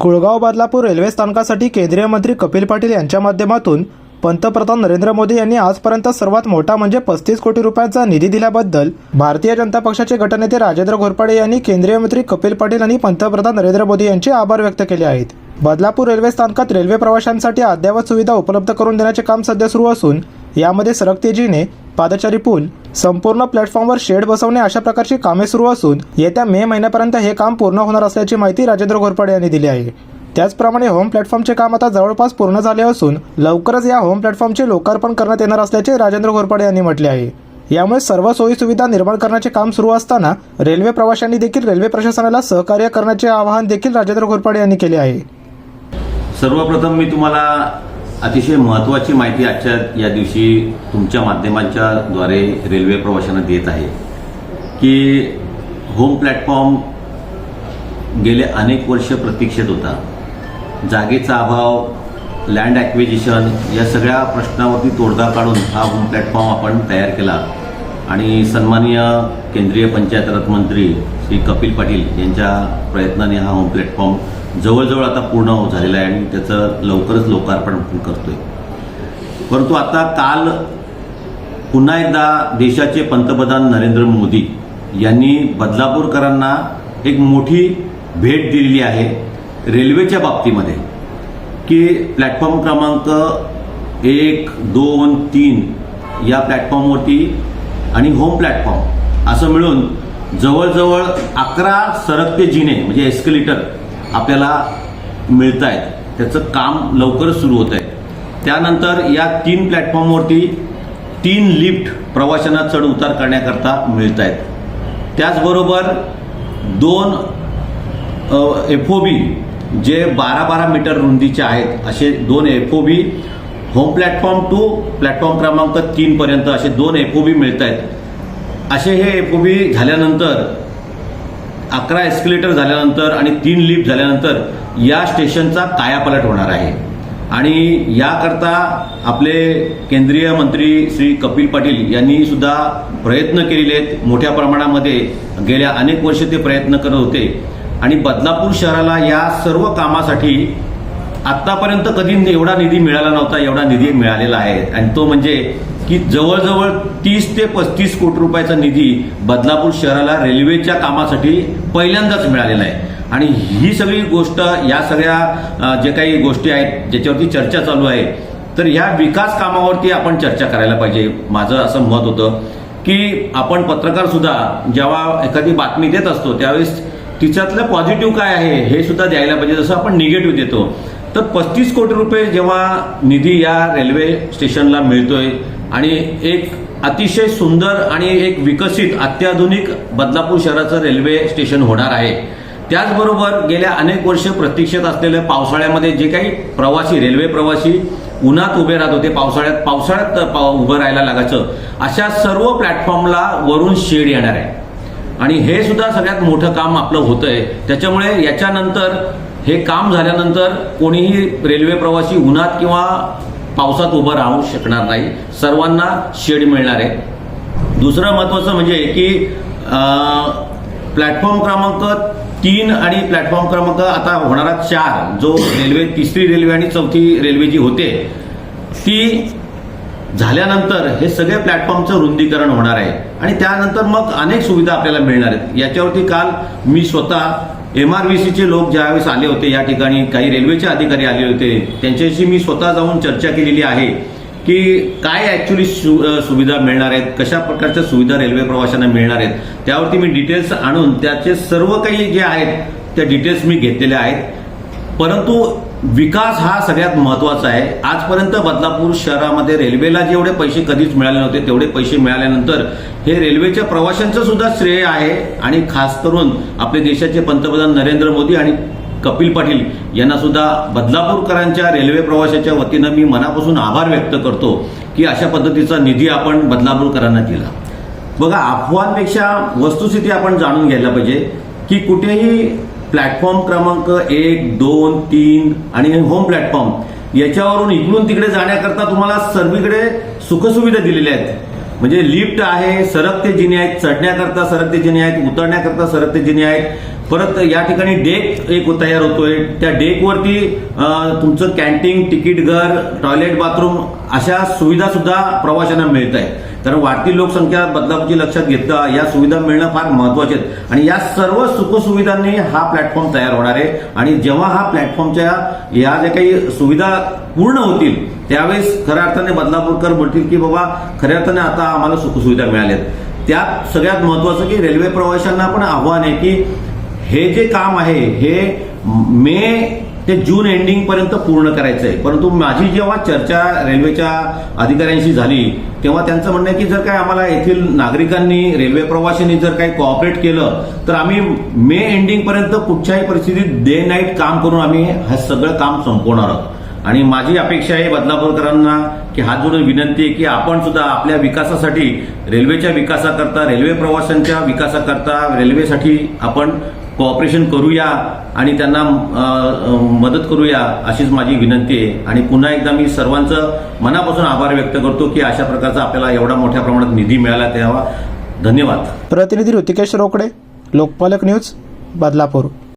Kulgaon Badlapur railway स्थानकासाठी केंद्रीय मंत्री कपिल पाटील यांच्या माध्यमातून पंतप्रधान नरेंद्र मोदी यांनी आजपर्यंत सर्वात मोठा म्हणजे पस्तीस कोटी रुपयांचा निधी दिल्याबद्दल भारतीय जनता पक्षाचे गटनेते राजेंद्र घोरपडे यांनी केंद्रीय मंत्री कपिल पाटील आणि पंतप्रधान नरेंद्र मोदी यांचे आभार व्यक्त केले आहेत. बदलापूर रेल्वे स्थानकात रेल्वे प्रवाशांसाठी अद्ययावत सुविधा उपलब्ध करून देण्याचे काम सध्या सुरू असून यामध्ये सरकतेजीने पादचारी पूल संपूर्ण प्लॅटफॉर्मवर शेड बसवणे अशा प्रकारची कामे सुरू असून येत्या मे महिन्यापर्यंत हे काम पूर्ण होणार असल्याची माहिती राजेंद्र घोरपडे यांनी दिली आहे. त्याचप्रमाणे होम प्लॅटफॉर्मचे काम आता जवळपास पूर्ण झाले असून लवकरच या होम प्लॅटफॉर्मचे लोकार्पण करण्यात येणार असल्याचे राजेंद्र घोरपडे यांनी म्हटले आहे. यामुळे सर्व सोयी सुविधा निर्माण करण्याचे काम सुरू असताना रेल्वे प्रवाशांनी देखील रेल्वे प्रशासनाला सहकार्य करण्याचे आवाहन देखील राजेंद्र घोरपडे यांनी केले आहे. सर्वप्रथम मी तुम्हाला अतिशय महत्त्वाची माहिती आजच्या या दिवशी तुमच्या माध्यमांच्या द्वारे रेल्वे प्रवाशांना देत आहे की होम प्लॅटफॉर्म गेले अनेक वर्ष प्रतीक्षेत होता. जागेचा अभाव लँड ॲक्विजिशन या सगळ्या प्रश्नावरती तोडगा काढून हा होम प्लॅटफॉर्म आपण तयार केला. आणि सन्माननीय केंद्रीय पंचायत मंत्री श्री कपिल पाटील यांच्या प्रयत्नाने हा होम प्लॅटफॉर्म जवळजवळ आता पूर्ण झालेला आहे आणि त्याचं लवकरच लोकार्पण आपण करतोय. परंतु आता काल पुन्हा एकदा देशाचे पंतप्रधान नरेंद्र मोदी यांनी बदलापूरकरांना एक मोठी भेट दिलेली आहे रेल्वेच्या बाबतीमध्ये की प्लॅटफॉर्म क्रमांक एक दोन तीन या प्लॅटफॉर्मवरती आणि होम प्लॅटफॉर्म असं मिळून जवळजवळ अकरा सरकते जिने म्हणजे एस्केलेटर आपल्याला मिळत आहेत त्याचं काम लवकरच सुरू होत आहे त्यानंतर या तीन प्लॅटफॉर्मवरती तीन लिफ्ट प्रवाशांना चढ उतार करण्याकरता मिळत आहेत त्याचबरोबर दोन एफ ओ बी जे बारा बारा मीटर रुंदीचे आहेत असे दोन F O B home platform to platform क्रमांक तीनपर्यंत असे दोन एफ ओ बी मिळत आहेत असे हे एफ ओ बी झाल्यानंतर अकरा एस्किलेटर झाल्यानंतर आणि तीन लिफ्ट झाल्यानंतर या स्टेशनचा कायापालट होणार आहे. आणि याकरता आपले केंद्रीय मंत्री श्री कपिल पाटील यांनी सुद्धा प्रयत्न केलेले आहेत. मोठ्या प्रमाणामध्ये गेल्या अनेक वर्ष ते प्रयत्न करत होते. आणि बदलापूर शहराला या सर्व कामासाठी आत्तापर्यंत कधी एवढा निधी मिळाला नव्हता एवढा निधी मिळालेला आहे. आणि तो म्हणजे की जवळजवळ तीस ते पस्तीस कोटी रुपयाचा निधी बदलापूर शहराला रेल्वेच्या कामासाठी पहिल्यांदाच मिळालेला आहे. आणि ही सगळी गोष्ट या सगळ्या जे काही गोष्टी आहेत ज्याच्यावरती चर्चा चालू आहे तर ह्या विकास कामावरती आपण चर्चा करायला पाहिजे. माझं असं मत होतं की आपण पत्रकार सुद्धा जेव्हा एखादी बातमी देत असतो त्यावेळेस तिच्यातलं पॉझिटिव्ह काय आहे हे सुद्धा द्यायला पाहिजे. जसं आपण निगेटिव्ह देतो तर पस्तीस कोटी रुपये जेव्हा निधी या रेल्वे स्टेशनला मिळतोय आणि एक अतिशय सुंदर आणि एक विकसित अत्याधुनिक बदलापूर शहराचं रेल्वे स्टेशन होणार आहे. त्याचबरोबर गेल्या अनेक वर्ष प्रतीक्षेत असलेल्या पावसाळ्यामध्ये जे काही प्रवासी रेल्वे प्रवासी उन्हात उभे राहत होते पावसाळ्यात पावसाळ्यात पाव उभं राहायला लागायचं अशा सर्व प्लॅटफॉर्मला वरून शेड येणार आहे. आणि हे सुद्धा सगळ्यात मोठं काम आपलं होतंय. त्याच्यामुळे याच्यानंतर हे काम झाल्यानंतर कोणीही रेल्वे प्रवासी उन्हात किंवा पावसात उभं राहू शकणार नाही. सर्वांना शेड मिळणार आहे. दुसरं महत्वाचं म्हणजे की प्लॅटफॉर्म क्रमांक तीन आणि प्लॅटफॉर्म क्रमांक आता होणारा चार जो रेल्वे तिसरी रेल्वे आणि चौथी रेल्वे जी होते ती झाल्यानंतर हे सगळे प्लॅटफॉर्मचं रुंदीकरण होणार आहे. आणि त्यानंतर मग अनेक सुविधा आपल्याला मिळणार आहेत. याच्यावरती काल मी स्वतः एम आर व्ही सीचे लोक ज्यावेळेस आले होते या ठिकाणी काही रेल्वेचे अधिकारी आले होते त्यांच्याशी मी स्वतः जाऊन चर्चा केलेली आहे की काय ॲक्च्युली सु सुविधा मिळणार आहेत कशा प्रकारच्या सुविधा रेल्वे प्रवाशांना मिळणार आहेत त्यावरती मी डिटेल्स आणून त्याचे सर्व काही जे आहेत त्या डिटेल्स मी घेतलेल्या आहेत. परंतु विकास हा सगळ्यात महत्त्वाचा आहे. आजपर्यंत बदलापूर शहरामध्ये रेल्वेला जेवढे पैसे कधीच मिळाले नव्हते तेवढे पैसे मिळाल्यानंतर हे रेल्वेच्या प्रवाशांचं सुद्धा श्रेय आहे आणि खास करून आपले देशाचे पंतप्रधान नरेंद्र मोदी आणि कपिल पाटील यांना सुद्धा बदलापूरकरांच्या रेल्वे प्रवाशाच्या वतीनं मी मनापासून आभार व्यक्त करतो की अशा पद्धतीचा निधी आपण बदलापूरकरांना दिला. बघा अफवांपेक्षा वस्तुस्थिती आपण जाणून घ्यायला पाहिजे की कुठेही प्लॅटफॉर्म क्रमांक एक दोन तीन आणि होम प्लॅटफॉर्म याच्यावरून इकडून तिकडे जाण्याकरता तुम्हाला सर्वीकडे सुखसुविधा दिलेल्या आहेत. म्हणजे लिफ्ट आहे सरकते जिने आहेत चढण्याकरता सरकते जिने आहेत उतरण्याकरता सरकते जिने आहेत. परत या ठिकाणी डेक एक तयार होतोय. त्या डेकवरती तुमचं कॅन्टीन तिकीट घर टॉयलेट बाथरूम अशा सुविधा सुद्धा प्रवाशांना मिळत आहेत. कारण वाढती लोकसंख्या बदलावची लक्षात घेता या सुविधा मिळणं फार महत्त्वाचे आहेत. आणि या सर्व सुखसुविधांनी हा प्लॅटफॉर्म तयार होणार आहे. आणि जेव्हा हा प्लॅटफॉर्मच्या या ज्या काही सुविधा पूर्ण होतील त्यावेळेस खऱ्या अर्थाने बदलापूरकर म्हणतील की बाबा खऱ्या अर्थाने आता आम्हाला सुखसुविधा मिळाल्यात. त्यात सगळ्यात महत्वाचं की रेल्वे प्रवाशांना पण आव्हान आहे की हे जे काम आहे हे मे ते जून एंडिंग पर्यंत पूर्ण करायचं आहे परंतु माझी जेव्हा चर्चा रेल्वेच्या अधिकाऱ्यांशी झाली तेव्हा त्यांचं म्हणणं आहे की जर काय आम्हाला येथील नागरिकांनी रेल्वे प्रवाशांनी जर काही कोऑपरेट केलं तर आम्ही मे एंडिंग पर्यंत कुठच्याही परिस्थितीत डे नाईट काम करून आम्ही हे सगळं काम संपवणार आहोत. आणि माझी अपेक्षा आहे बदलापूरकरांना की हात जोडून विनंती आहे की आपण सुद्धा आपल्या विकासासाठी रेल्वेच्या विकासाकरता रेल्वे प्रवाशांच्या विकासाकरता रेल्वेसाठी आपण कॉपरेशन करूया आणि त्यांना मदत करूया अशीच माझी विनंती आहे. आणि पुन्हा एकदा मी सर्वांचं मनापासून आभार व्यक्त करतो की अशा प्रकारचा आपल्याला एवढा मोठ्या प्रमाणात निधी मिळाला तेव्हा. धन्यवाद. प्रतिनिधी ऋतिकेश रोकडे लोकपालक न्यूज बदलापूर.